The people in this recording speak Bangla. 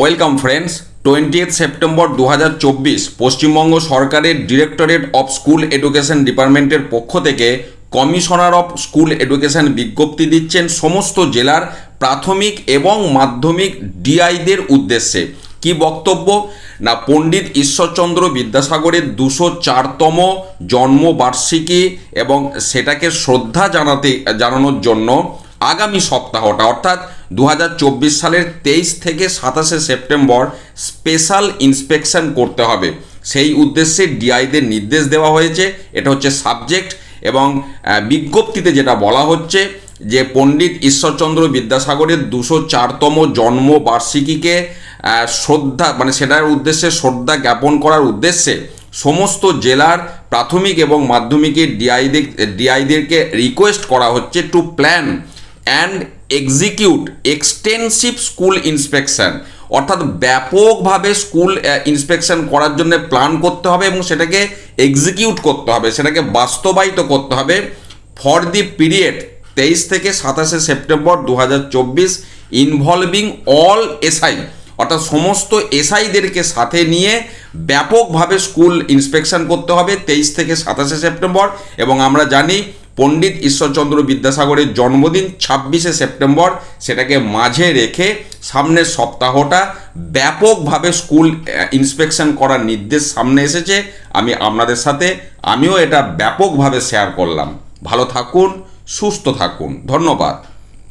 ওয়েলকাম ফ্রেন্ডস টোয়েন্টিয়েথ সেপ্টেম্বর দু হাজার চব্বিশ পশ্চিমবঙ্গ সরকারের ডিরেক্টরেট অফ স্কুল এডুকেশন ডিপার্টমেন্টের পক্ষ থেকে কমিশনার অফ স্কুল এডুকেশন বিজ্ঞপ্তি দিচ্ছেন সমস্ত জেলার প্রাথমিক এবং মাধ্যমিক ডিআইদের উদ্দেশ্যে। কি বক্তব্য? না, পণ্ডিত ঈশ্বরচন্দ্র বিদ্যাসাগরের দুশো চারতম জন্মবার্ষিকী এবং সেটাকে শ্রদ্ধা জানাতে, জানানোর জন্য আগামী সপ্তাহটা, অর্থাৎ দু হাজার চব্বিশ সালের তেইশ থেকে সাতাশে সেপ্টেম্বর স্পেশাল ইন্সপেকশন করতে হবে। সেই উদ্দেশ্যে ডিআইদের নির্দেশ দেওয়া হয়েছে। এটা হচ্ছে সাবজেক্ট এবং বিজ্ঞপ্তিতে যেটা বলা হচ্ছে যে পণ্ডিত ঈশ্বরচন্দ্র বিদ্যাসাগরের দুশো চারতম জন্মবার্ষিকীকে শ্রদ্ধা মানে সেটার উদ্দেশ্যে শ্রদ্ধা জ্ঞাপন করার উদ্দেশ্যে সমস্ত জেলার প্রাথমিক এবং মাধ্যমিকের ডিআইদের, ডিআইদেরকে রিকোয়েস্ট করা হচ্ছে to plan and execute extensive school inspection অর্থাৎ ব্যাপকভাবে স্কুল ইন্সপেকশন করার জন্য প্ল্যান করতে হবে এবং সেটাকে এক্সিকিউট করতে হবে, সেটাকে বাস্তবায়িত করতে হবে ফর দি পিরিয়ড তেইশ থেকে সাতাশে সেপ্টেম্বর দু হাজার চব্বিশ ইনভলভিং অল এসআই অর্থাৎ সমস্ত এসআইদেরকে সাথে নিয়ে ব্যাপকভাবে স্কুল ইন্সপেকশন করতে হবে তেইশ থেকে সাতাশে সেপ্টেম্বর এবং আমরা জানি পণ্ডিত ঈশ্বরচন্দ্র বিদ্যাসাগরের জন্মদিন ছাব্বিশে সেপ্টেম্বর। সেটাকে মাঝে রেখে সামনের সপ্তাহটা ব্যাপকভাবে স্কুল ইন্সপেকশন করার নির্দেশ সামনে এসেছে। আমি আপনাদের সাথে, আমিও এটা ব্যাপকভাবে শেয়ার করলাম। ভালো থাকুন, সুস্থ থাকুন। ধন্যবাদ।